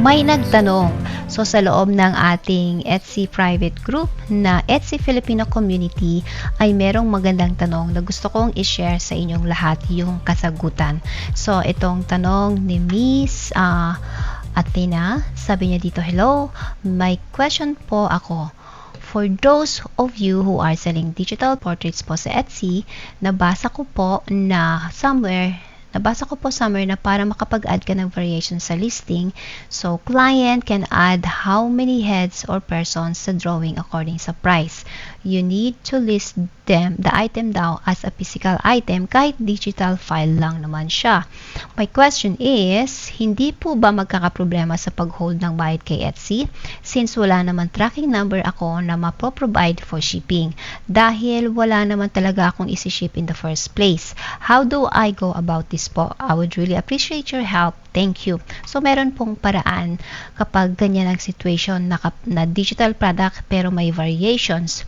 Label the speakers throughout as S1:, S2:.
S1: May nagtanong, so sa loob ng ating Etsy private group na Etsy Filipino Community ay merong magandang tanong na gusto kong i-share sa inyong lahat yung kasagutan. So itong tanong ni Miss uh, Athena, sabi niya dito, Hello, may question po ako. For those of you who are selling digital portraits po sa Etsy, nabasa ko po na somewhere Nabasa ko po somewhere na para makapag-add ka ng variation sa listing, so client can add how many heads or persons sa drawing according sa price. You need to list them, the item daw as a physical item kahit digital file lang naman siya. My question is, hindi po ba magkakaproblema sa pag-hold ng bayad kay Etsy since wala naman tracking number ako na mapoprovide for shipping dahil wala naman talaga akong isi-ship in the first place. How do I go about this po? I would really appreciate your help. Thank you. So, meron pong paraan kapag ganyan ang situation na, na digital product pero may variations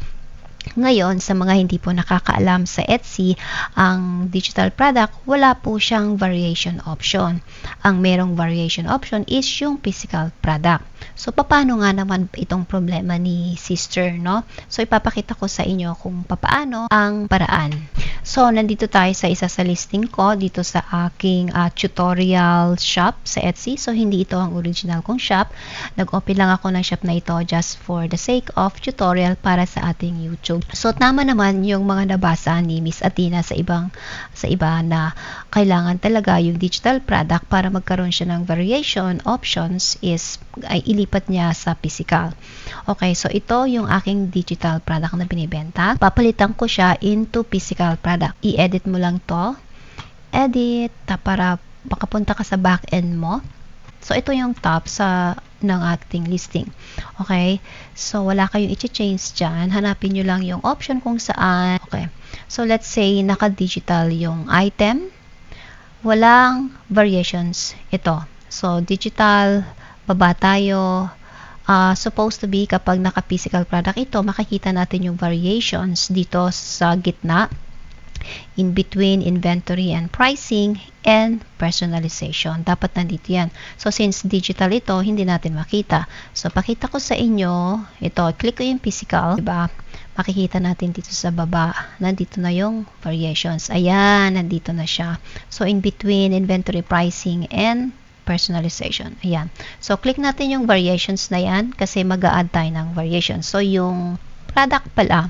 S1: ngayon, sa mga hindi po nakakaalam sa Etsy, ang digital product, wala po siyang variation option. Ang merong variation option is yung physical product. So, paano nga naman itong problema ni sister, no? So, ipapakita ko sa inyo kung paano ang paraan. So, nandito tayo sa isa sa listing ko dito sa aking uh, tutorial shop sa Etsy. So, hindi ito ang original kong shop. Nag-open lang ako ng shop na ito just for the sake of tutorial para sa ating YouTube. So, tama naman yung mga nabasa ni Miss Athena sa ibang sa iba na kailangan talaga yung digital product para magkaroon siya ng variation options is ay ilipat niya sa physical. Okay, so ito yung aking digital product na binibenta. Papalitan ko siya into physical product. I-edit mo lang to. Edit, ta para makapunta ka sa back end mo. So, ito yung top sa ng ating listing. Okay? So, wala kayong i-change dyan. Hanapin nyo lang yung option kung saan. Okay. So, let's say, naka-digital yung item. Walang variations. Ito. So, digital, baba tayo. Uh, supposed to be kapag naka-physical product ito, makikita natin yung variations dito sa gitna in between inventory and pricing and personalization. Dapat nandito yan. So, since digital ito, hindi natin makita. So, pakita ko sa inyo, ito, click ko yung physical, diba? Makikita natin dito sa baba, nandito na yung variations. Ayan, nandito na siya. So, in between inventory pricing and personalization. Ayan. So, click natin yung variations na yan kasi mag-a-add tayo ng variations. So, yung product pala,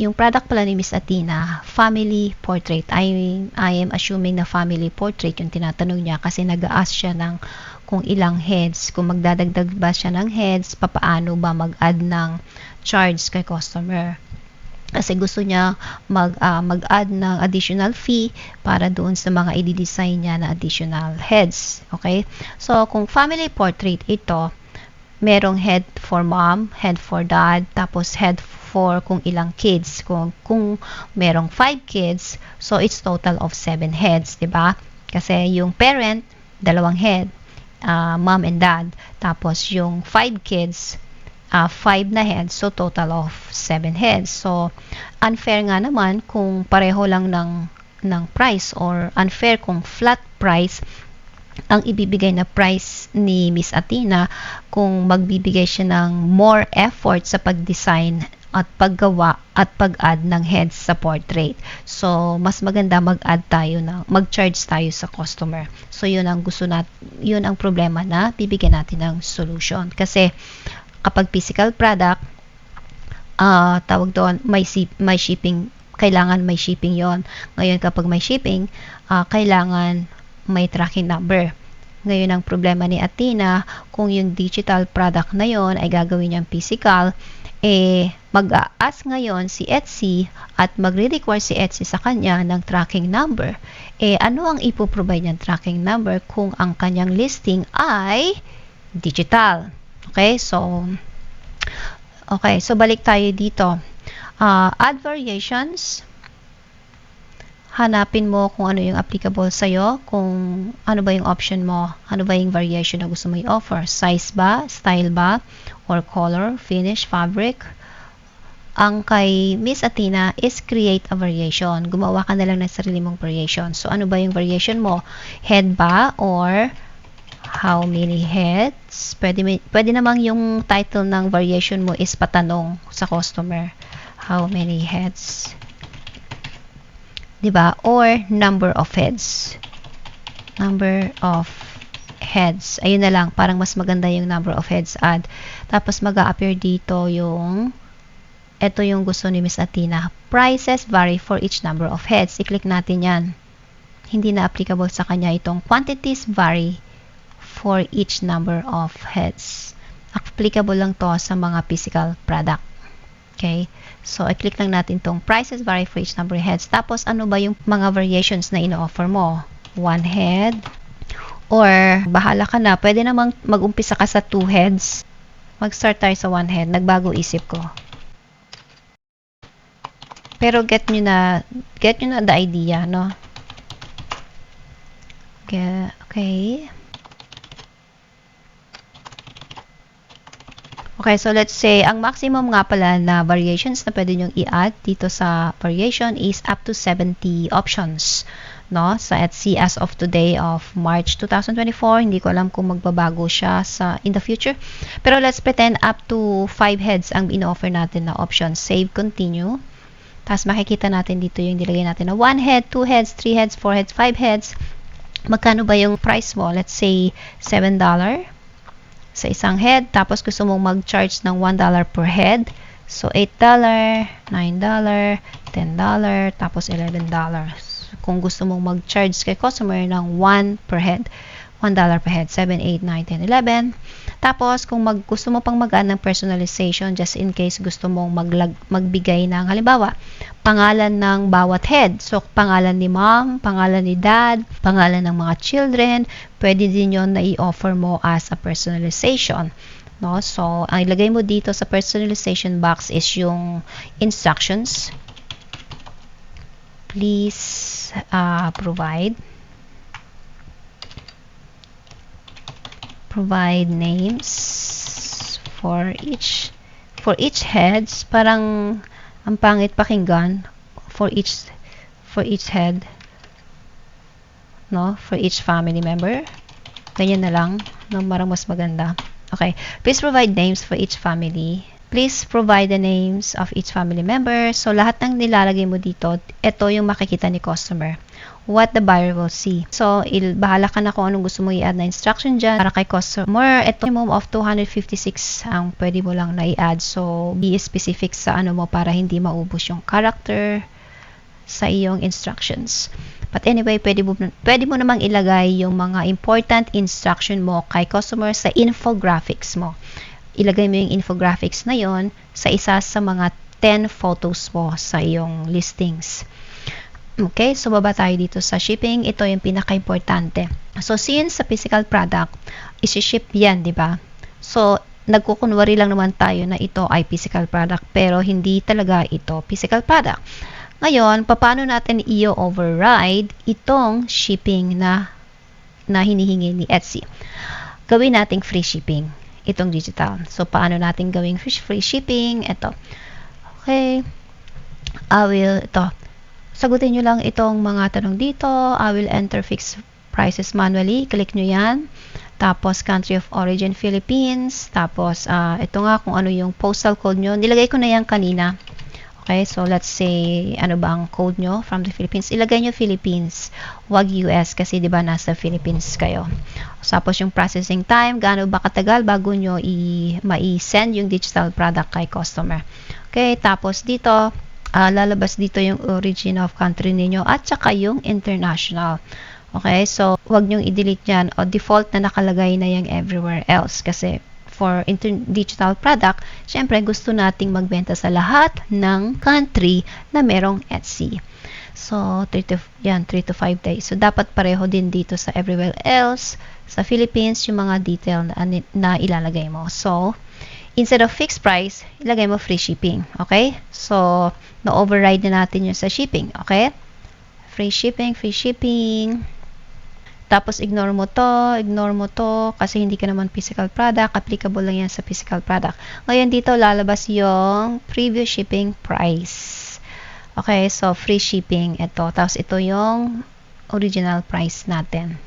S1: yung product pala ni Miss Athena, family portrait. I, I am assuming na family portrait yung tinatanong niya kasi nag-ask siya ng kung ilang heads, kung magdadagdag ba siya ng heads, papaano ba mag-add ng charge kay customer. Kasi gusto niya mag, uh, mag-add ng additional fee para doon sa mga i-design niya na additional heads. Okay? So, kung family portrait ito, merong head for mom, head for dad, tapos head for kung ilang kids. Kung, kung merong 5 kids, so it's total of 7 heads, di ba? Kasi yung parent, dalawang head, uh, mom and dad. Tapos yung 5 kids, uh, 5 na heads, so total of 7 heads. So, unfair nga naman kung pareho lang ng, ng price or unfair kung flat price ang ibibigay na price ni Miss Athena kung magbibigay siya ng more effort sa pag-design at paggawa at pag-add ng heads sa portrait. So, mas maganda mag-add tayo ng mag-charge tayo sa customer. So, 'yun ang gusto nat 'yun ang problema na bibigyan natin ng solution. Kasi kapag physical product, uh, tawag doon, may, may shipping, kailangan may shipping yon Ngayon, kapag may shipping, uh, kailangan may tracking number. Ngayon, ang problema ni Athena, kung yung digital product na yon ay gagawin niyang physical, eh, mag-a-ask ngayon si Etsy at magre-require si Etsy sa kanya ng tracking number. Eh, ano ang ipoprovide niyang tracking number kung ang kanyang listing ay digital? Okay, so, okay, so balik tayo dito. Uh, add variations. Hanapin mo kung ano yung applicable sa'yo, kung ano ba yung option mo, ano ba yung variation na gusto mo i-offer. Size ba, style ba, or color, finish, fabric. Ang kay Miss Athena is create a variation. Gumawa ka na lang ng sarili mong variation. So, ano ba yung variation mo? Head ba or how many heads. Pwede, pwede namang yung title ng variation mo is patanong sa customer. How many heads? 'Di ba? Or number of heads. Number of heads. Ayun na lang, parang mas maganda yung number of heads add. Tapos mag appear dito yung ito yung gusto ni Miss Atina. Prices vary for each number of heads. I-click natin yan. Hindi na applicable sa kanya itong quantities vary for each number of heads. Applicable lang to sa mga physical product. Okay? So, i-click lang natin tong prices vary for each number of heads. Tapos, ano ba yung mga variations na ino-offer mo? One head, or bahala ka na, pwede namang mag-umpisa ka sa two heads. Mag-start tayo sa one head. Nagbago isip ko. Pero get nyo na, get nyo na the idea, no? Okay. okay. Okay, so let's say, ang maximum nga pala na variations na pwede nyong i-add dito sa variation is up to 70 options. No? Sa Etsy as of today of March 2024, hindi ko alam kung magbabago siya sa in the future. Pero let's pretend up to 5 heads ang in-offer natin na options. Save, continue. Tapos makikita natin dito yung nilagay natin na 1 head, 2 heads, 3 heads, 4 heads, 5 heads. Magkano ba yung price mo? Let's say $7 sa isang head. Tapos gusto mong mag-charge ng $1 per head. So, $8, $9, $10, tapos $11. Kung gusto mong mag-charge kay customer ng 1 per head, $1 per head, 7, 8, 9, 10, 11. Tapos, kung mag, gusto mo pang mag ng personalization, just in case gusto mong maglag, magbigay ng, halimbawa, pangalan ng bawat head. So, pangalan ni mom, pangalan ni dad, pangalan ng mga children, pwede din yon na i-offer mo as a personalization. No? So, ang ilagay mo dito sa personalization box is yung instructions. Please uh, provide provide names for each for each heads parang ang pangit pakinggan for each for each head no for each family member ganyan na lang no marang mas maganda okay please provide names for each family please provide the names of each family member so lahat ng nilalagay mo dito ito yung makikita ni customer what the buyer will see. So, il bahala ka na kung anong gusto mo i-add na instruction dyan. Para kay customer, ito minimum of 256 ang pwede mo lang na i-add. So, be specific sa ano mo para hindi maubos yung character sa iyong instructions. But anyway, pwede mo, pwede mo namang ilagay yung mga important instruction mo kay customer sa infographics mo. Ilagay mo yung infographics na yon sa isa sa mga 10 photos mo sa iyong listings. Okay, so baba tayo dito sa shipping. Ito yung pinaka-importante. So, since sa physical product, isi-ship yan, di ba? So, nagkukunwari lang naman tayo na ito ay physical product, pero hindi talaga ito physical product. Ngayon, paano natin i-override itong shipping na, na hinihingi ni Etsy? Gawin nating free shipping, itong digital. So, paano natin gawing free shipping? Ito. Okay. I will, ito Sagutin nyo lang itong mga tanong dito. I will enter fixed prices manually. Click nyo yan. Tapos, country of origin, Philippines. Tapos, uh, ito nga kung ano yung postal code nyo. Nilagay ko na yan kanina. Okay, so let's say, ano ba ang code nyo from the Philippines? Ilagay nyo Philippines. Wag US kasi di ba nasa Philippines kayo. Tapos yung processing time, gaano ba katagal bago nyo i- ma-send yung digital product kay customer. Okay, tapos dito, uh, lalabas dito yung origin of country ninyo at saka yung international. Okay, so wag nyong i-delete yan o default na nakalagay na yung everywhere else kasi for digital product, syempre gusto nating magbenta sa lahat ng country na merong Etsy. So, 3 to, yan, 3 to 5 days. So, dapat pareho din dito sa everywhere else. Sa Philippines, yung mga detail na, na ilalagay mo. So, instead of fixed price, ilagay mo free shipping. Okay? So, na-override na natin yung sa shipping. Okay? Free shipping, free shipping. Tapos, ignore mo to, ignore mo to, kasi hindi ka naman physical product. Applicable lang yan sa physical product. Ngayon, dito lalabas yung previous shipping price. Okay, so free shipping ito. Tapos, ito yung original price natin.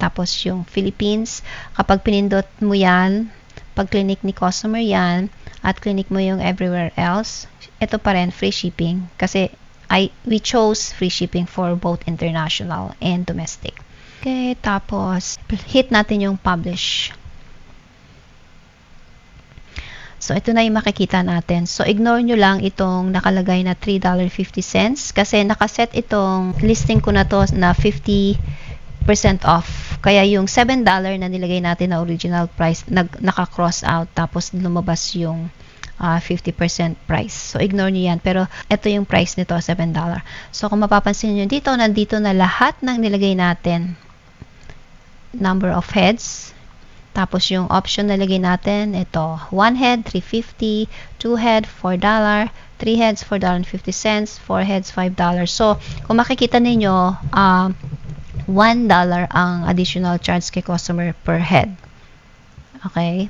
S1: tapos yung Philippines. Kapag pinindot mo yan, pag clinic ni customer yan, at clinic mo yung everywhere else, ito pa rin free shipping kasi I, we chose free shipping for both international and domestic. Okay, tapos hit natin yung publish. So, ito na yung makikita natin. So, ignore nyo lang itong nakalagay na $3.50 kasi nakaset itong listing ko na to na 50% off. Kaya yung $7 na nilagay natin na original price, nag, naka-cross out tapos lumabas yung uh, 50% price. So, ignore nyo yan. Pero, ito yung price nito, $7. So, kung mapapansin nyo dito, nandito na lahat ng nilagay natin. Number of heads, tapos yung option na lagay natin, ito, 1 head, 350, 2 head, $4, 3 heads, $4.50, 4 heads, $5. So, kung makikita ninyo, uh, $1 ang additional charge kay customer per head. Okay?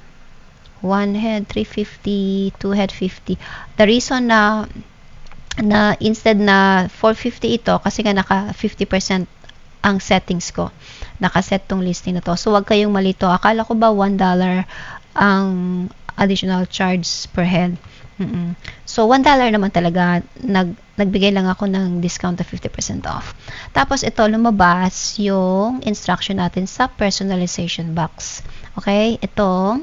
S1: 1 head, 350, 2 head, 50. The reason na na instead na 450 ito kasi nga naka 50% ang settings ko. Nakaset tong listing na to. So, wag kayong malito. Akala ko ba $1 ang additional charge per head. Mm-mm. So, $1 naman talaga. Nag, nagbigay lang ako ng discount of 50% off. Tapos, ito, lumabas yung instruction natin sa personalization box. Okay? Ito,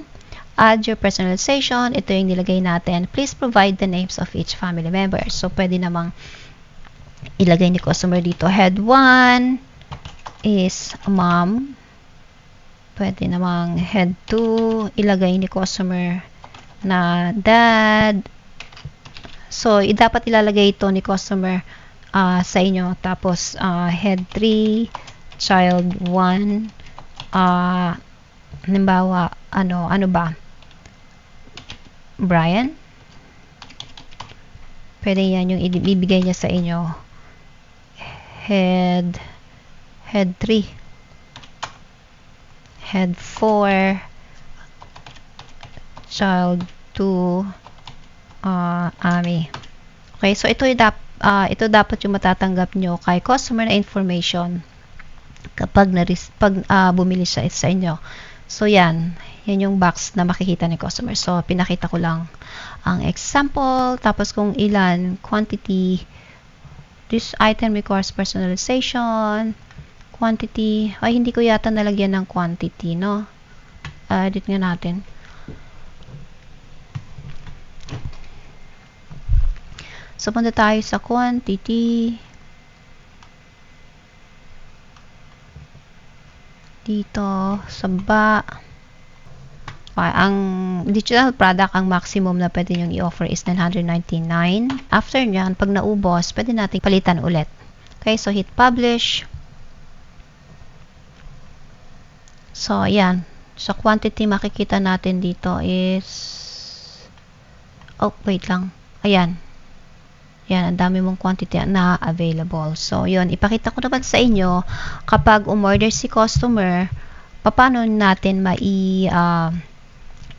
S1: add your personalization. Ito yung nilagay natin. Please provide the names of each family member. So, pwede namang ilagay ni customer dito. Head 1, is mom. Pwede namang head to, ilagay ni customer na dad. So, dapat ilalagay ito ni customer uh, sa inyo. Tapos, uh, head 3, child 1, uh, halimbawa, ano, ano ba? Brian? Pwede yan yung ibibigay niya sa inyo. Head head 3 head 4 child 2 uh, AMI. Okay so ito yung dap, uh, ito dapat yung matatanggap nyo kay customer na information kapag na pag uh, bumili siya sa inyo. So yan. Yan yung box na makikita ni customer. So pinakita ko lang ang example. Tapos kung ilan quantity. This item requires personalization quantity, ay hindi ko yata nalagyan ng quantity, no? Uh, edit nga natin. So, punta tayo sa quantity. Dito, sa ba. Okay, ang digital product, ang maximum na pwede nyo i-offer is 999. After nyan, pag naubos, pwede natin palitan ulit. Okay, so hit publish. So, ayan. Sa quantity, makikita natin dito is oh, wait lang. Ayan. Ayan, ang dami mong quantity na available. So, yun. Ipakita ko naman sa inyo kapag umorder si customer, paano natin mai uh,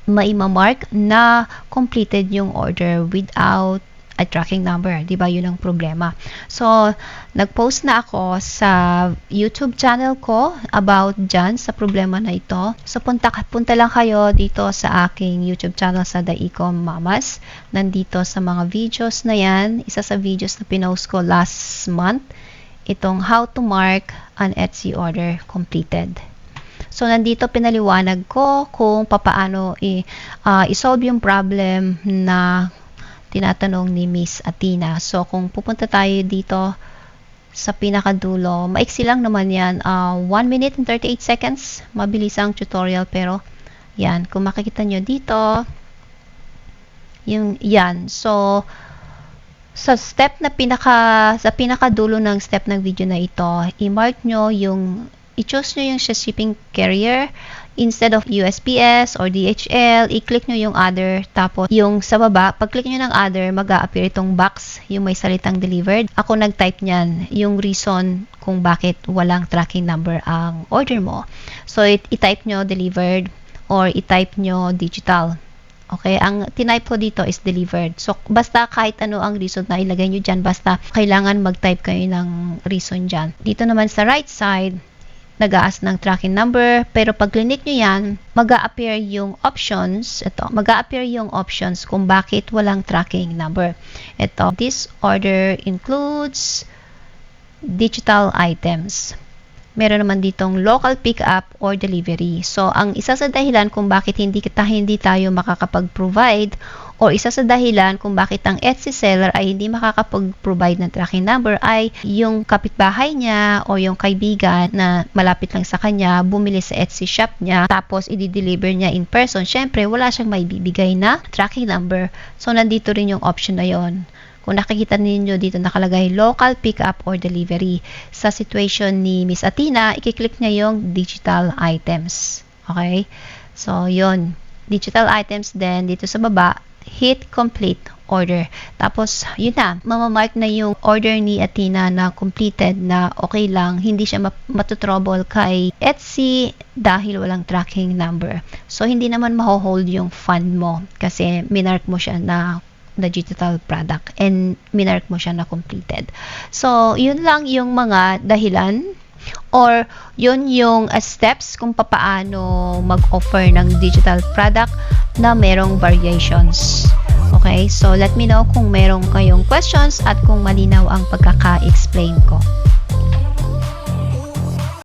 S1: mai-mark na completed yung order without a tracking number. Di ba yun ang problema. So, nag-post na ako sa YouTube channel ko about dyan sa problema na ito. So, punta, punta lang kayo dito sa aking YouTube channel sa Daicom Mamas. Nandito sa mga videos na yan. Isa sa videos na pinost ko last month. Itong how to mark an Etsy order completed. So, nandito pinaliwanag ko kung papaano i, uh, i-solve yung problem na tinatanong ni Miss Atina. So, kung pupunta tayo dito sa pinakadulo, maiksi lang naman yan. Uh, ah, 1 minute and 38 seconds. Mabilis ang tutorial pero yan. Kung makikita nyo dito, yung yan. So, sa step na pinaka sa pinakadulo ng step ng video na ito, i-mark nyo yung i-choose nyo yung shipping carrier instead of USPS or DHL, i-click nyo yung other. Tapos, yung sa baba, pag-click nyo ng other, mag appear itong box, yung may salitang delivered. Ako nag-type nyan, yung reason kung bakit walang tracking number ang order mo. So, i-type nyo delivered or i-type nyo digital. Okay, ang tinype ko dito is delivered. So, basta kahit ano ang reason na ilagay nyo dyan, basta kailangan mag-type kayo ng reason dyan. Dito naman sa right side, nag ng tracking number. Pero pag clinic nyo yan, mag appear yung options. Ito, mag appear yung options kung bakit walang tracking number. Ito, this order includes digital items. Meron naman ditong local pick-up or delivery. So, ang isa sa dahilan kung bakit hindi kita hindi tayo makakapag-provide o isa sa dahilan kung bakit ang Etsy seller ay hindi makakapag-provide ng tracking number ay yung kapitbahay niya o yung kaibigan na malapit lang sa kanya bumili sa Etsy shop niya tapos i-deliver niya in person. Syempre, wala siyang maibibigay na tracking number. So, nandito rin yung option na yon. Kung nakikita ninyo dito nakalagay local pickup or delivery. Sa situation ni Miss Atina, i-click niya yung digital items. Okay? So, yon Digital items then dito sa baba, hit complete order. Tapos, yun na, mamamark na yung order ni Atina na completed na okay lang, hindi siya mat- matutrouble kay Etsy dahil walang tracking number. So, hindi naman maho-hold yung fund mo kasi minark mo siya na na digital product and minark mo siya na completed. So, yun lang yung mga dahilan or yun yung uh, steps kung papaano mag-offer ng digital product na merong variations. Okay? So, let me know kung merong kayong questions at kung malinaw ang pagkaka-explain ko.